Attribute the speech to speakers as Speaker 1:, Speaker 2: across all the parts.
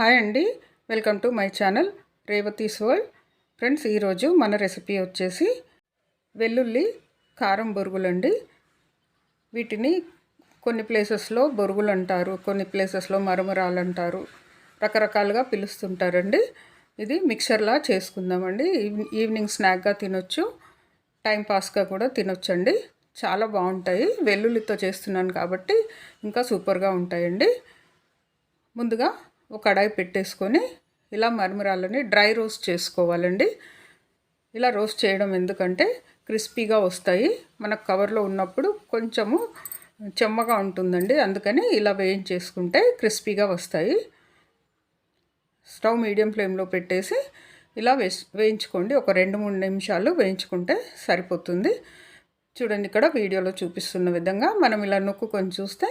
Speaker 1: Hi అండి. Welcome to my channel Revathi's world. Friends ఈరోజు మన రెసిపీ వచ్చేసి వెల్లుల్లి కారం బొరుగులండి. వీటిని కొన్ని ప్లేసెస్లో బొరుగులు అంటారు కొన్ని ప్లేసెస్లో మరమరాలు అంటారు రకరకాలుగా పిలుస్తుంటారండి. ఇది మిక్చర్లా చేసుకుందామండి. ఈవినింగ్ స్నాక్గా తినొచ్చు టైం పాస్గా కూడా తినొచ్చండి. చాలా బాగుంటాయి. వెల్లుల్లితో చేస్తున్నాను కాబట్టి ఇంకా సూపర్గా ఉంటాయండి. ముందుగా ఒక కడాయి పెట్టేసుకొని ఇలా మరమరాలని డ్రై రోస్ట్ చేసుకోవాలండి. ఇలా రోస్ట్ చేయడం ఎందుకంటే క్రిస్పీగా వస్తాయి. మనకు కవర్లో ఉన్నప్పుడు కొంచెము చెమ్మగా ఉంటుందండి. అందుకని ఇలా వేయించేసుకుంటే క్రిస్పీగా వస్తాయి. స్టవ్ మీడియం ఫ్లేమ్లో పెట్టేసి ఇలా వే వేయించుకోండి. ఒక రెండు మూడు నిమిషాలు వేయించుకుంటే సరిపోతుంది. చూడండి ఇక్కడ వీడియోలో చూపిస్తున్న విధంగా మనం ఇలా నొక్కుకొని చూస్తే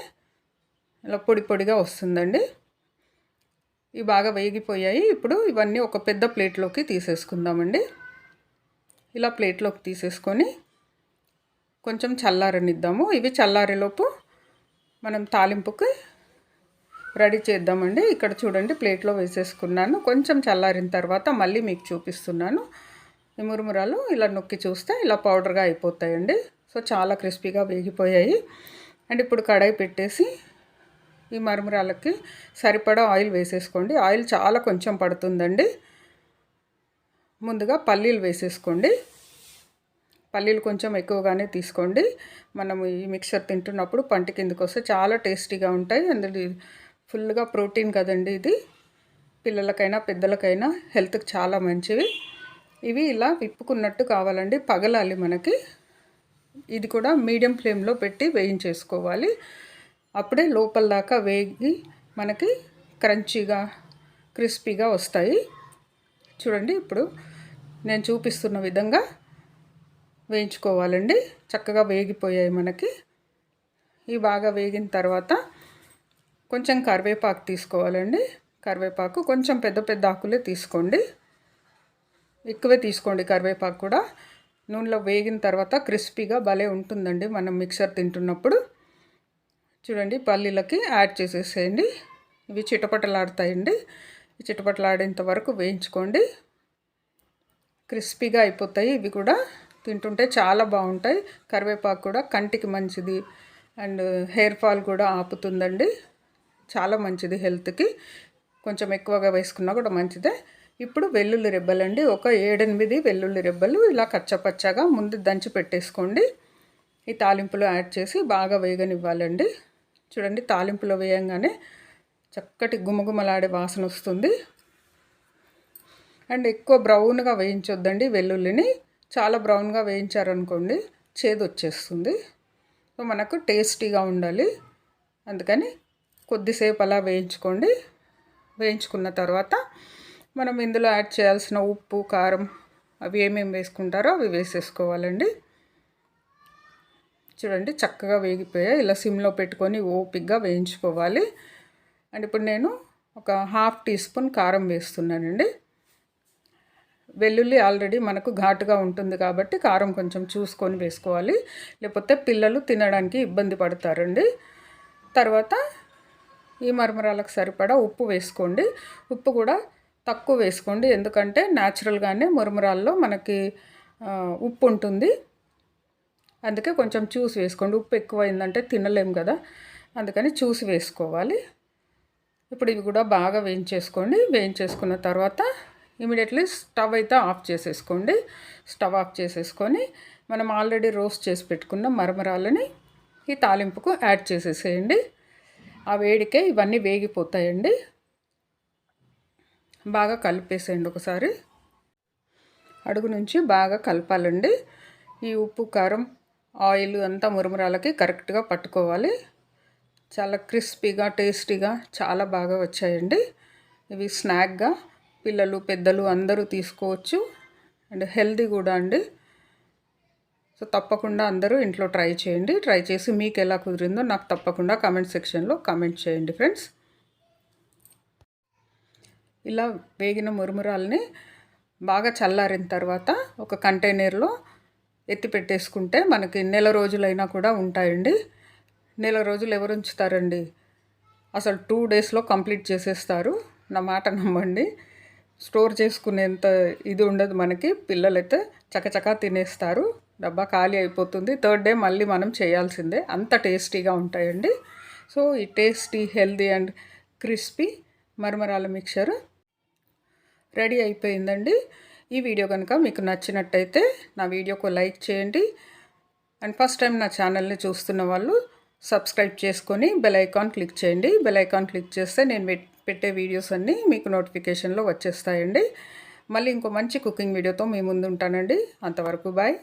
Speaker 1: ఇలా పొడి పొడిగా వస్తుందండి. ఇవి బాగా వేగిపోయాయి. ఇప్పుడు ఇవన్నీ ఒక పెద్ద ప్లేట్లోకి తీసేసుకుందామండి. ఇలా ప్లేట్లోకి తీసేసుకొని కొంచెం చల్లారనిద్దాము. ఇవి చల్లారేలోపు మనం తాలింపుకి రెడీ చేద్దామండి. ఇక్కడ చూడండి ప్లేట్లో వేసేసుకున్నాను. కొంచెం చల్లారిన తర్వాత మళ్ళీ మీకు చూపిస్తున్నాను. ఈ మురుమురాలు ఇలా నొక్కి చూస్తే ఇలా పౌడర్గా అయిపోతాయండి. సో చాలా క్రిస్పీగా వేగిపోయాయి. అండ్ ఇప్పుడు కడాయి పెట్టేసి ఈ మరమరాలకి సరిపడా ఆయిల్ వేసేసుకోండి. ఆయిల్ చాలా కొంచెం పడుతుందండి. ముందుగా పల్లీలు వేసేసుకోండి. పల్లీలు కొంచెం ఎక్కువగానే తీసుకోండి. మనము ఈ మిక్సర్ తింటున్నప్పుడు పంట కిందకు వస్తే చాలా టేస్టీగా ఉంటాయి. అందులో ఫుల్గా ప్రోటీన్ కదండి ఇది. పిల్లలకైనా పెద్దలకైనా హెల్త్కి చాలా మంచివి. ఇవి ఇలా విప్పుకున్నట్టు కావాలండి. పగలాలి మనకి. ఇది కూడా మీడియం ఫ్లేమ్లో పెట్టి వేయించేసుకోవాలి. అప్పుడే లోపల దాకా వేగి మనకి క్రంచీగా క్రిస్పీగా వస్తాయి. చూడండి ఇప్పుడు నేను చూపిస్తున్న విధంగా వేయించుకోవాలండి. చక్కగా వేగిపోయాయి మనకి. ఇవి బాగా వేగిన తర్వాత కొంచెం కరివేపాకు తీసుకోవాలండి. కరివేపాకు కొంచెం పెద్ద పెద్ద ఆకులే తీసుకోండి. ఎక్కువే తీసుకోండి కరివేపాకు కూడా. నూనెలో వేగిన తర్వాత క్రిస్పీగా భలే ఉంటుందండి మనం మిక్సర్ తింటున్నప్పుడు. చూడండి పల్లీలకి యాడ్ చేసేసేయండి. ఇవి చిటపటలాడతాయండి. చిటపటలాడేంత వరకు వేయించుకోండి. క్రిస్పీగా అయిపోతాయి. ఇవి కూడా తింటుంటే చాలా బాగుంటాయి. కరివేపాకు కూడా కంటికి మంచిది. అండ్ హెయిర్ ఫాల్ కూడా ఆపుతుందండి. చాలా మంచిది హెల్త్కి. కొంచెం ఎక్కువగా వేసుకున్నా కూడా మంచిదే. ఇప్పుడు వెల్లుల్లి రెబ్బలండి. ఒక ఏడెనిమిది వెల్లుల్లి రెబ్బలు ఇలా కచ్చపచ్చగా ముందు దంచి పెట్టేసుకోండి. ఈ తాలింపులు యాడ్ చేసి బాగా వేగనివ్వాలండి. చూడండి తాలింపులో వేయంగానే చక్కటి గుమగుమలాడే వాసన వస్తుంది. అండ్ ఎక్కువ బ్రౌన్గా వేయించొద్దండి వెల్లుల్లిని. చాలా బ్రౌన్గా వేయించారనుకోండి చేదు వచ్చేస్తుంది సో మనకు టేస్టీగా ఉండాలి. అందుకని కొద్దిసేపు అలా వేయించుకోండి. వేయించుకున్న తర్వాత మనం ఇందులో యాడ్ చేయాల్సిన ఉప్పు కారం అవి ఏమేమి వేసుకుంటారో అవి వేసేసుకోవాలండి. చూడండి చక్కగా వేగిపోయాయి. ఇలా సిమ్లో పెట్టుకొని ఓపిక్గా వేయించుకోవాలి. అండ్ ఇప్పుడు నేను ఒక హాఫ్ టీ స్పూన్ కారం వేస్తున్నానండి. వెల్లుల్లి ఆల్రెడీ మనకు ఘాటుగా ఉంటుంది కాబట్టి కారం కొంచెం చూసుకొని వేసుకోవాలి. లేకపోతే పిల్లలు తినడానికి ఇబ్బంది పడతారండి. తర్వాత ఈ మరమరాలకు సరిపడా ఉప్పు వేసుకోండి. ఉప్పు కూడా తక్కువ వేసుకోండి. ఎందుకంటే న్యాచురల్గానే మురమరాల్లో మనకి ఉప్పు ఉంటుంది. అందుకే కొంచెం చూసి వేసుకోండి. ఉప్పు ఎక్కువైందంటే తినలేము కదా. అందుకని చూసి వేసుకోవాలి. ఇప్పుడు ఇవి కూడా బాగా వేయించేసుకోండి. వేయించేసుకున్న తర్వాత ఇమీడియట్లీ స్టవ్ అయితే ఆఫ్ చేసేసుకోండి. స్టవ్ ఆఫ్ చేసేసుకొని మనం ఆల్రెడీ రోస్ట్ చేసి పెట్టుకున్న మరమరాలని ఈ తాలింపుకు యాడ్ చేసేసేయండి. ఆ వేడికే ఇవన్నీ వేగిపోతాయండి. బాగా కలిపేసేయండి ఒకసారి. అడుగు నుంచి బాగా కలపాలండి. ఈ ఉప్పు కారం ఆయిల్ అంతా మురమురాలకి కరెక్ట్గా పట్టుకోవాలి. చాలా క్రిస్పీగా టేస్టీగా చాలా బాగా వచ్చాయండి. ఇవి స్నాక్గా పిల్లలు పెద్దలు అందరూ తీసుకోవచ్చు. అండ్ హెల్దీ కూడా అండి. సో తప్పకుండా అందరూ ఇంట్లో ట్రై చేయండి. ట్రై చేసి మీకు ఎలా కుదిరిందో నాకు తప్పకుండా కామెంట్ సెక్షన్లో కామెంట్ చేయండి ఫ్రెండ్స్. ఇలా వేగిన మురుమురాలని బాగా చల్లారిన తర్వాత ఒక కంటైనర్లో ఎత్తి పెట్టేసుకుంటే మనకి నెల రోజులైనా కూడా ఉంటాయండి. నెల రోజులు ఎవరు ఉంచుతారండి? అసలు టూ డేస్లో కంప్లీట్ చేసేస్తారు. నా మాట నమ్మండి. స్టోర్ చేసుకునేంత ఇది ఉండదు మనకి. పిల్లలైతే చకచకా తినేస్తారు. డబ్బా ఖాళీ అయిపోతుంది. థర్డ్ డే మళ్ళీ మనం చేయాల్సిందే. అంత టేస్టీగా ఉంటాయండి. సో ఈ టేస్టీ హెల్దీ అండ్ క్రిస్పీ మరమరాల మిక్చర్ రెడీ అయిపోయిందండి. ఈ వీడియో కనుక మీకు నచ్చినట్టయితే నా వీడియోకు లైక్ చేయండి. అండ్ ఫస్ట్ టైం నా ఛానల్ని చూస్తున్న వాళ్ళు సబ్స్క్రైబ్ చేసుకొని బెల్ ఐకాన్ క్లిక్ చేయండి. బెల్ ఐకాన్ క్లిక్ చేస్తే నేను పెట్టే వీడియోస్ అన్నీ మీకు నోటిఫికేషన్లో వచ్చేస్తాయండి. మళ్ళీ ఇంకో మంచి కుకింగ్ వీడియోతో మీ ముందు ఉంటానండి అంతవరకు బాయ్.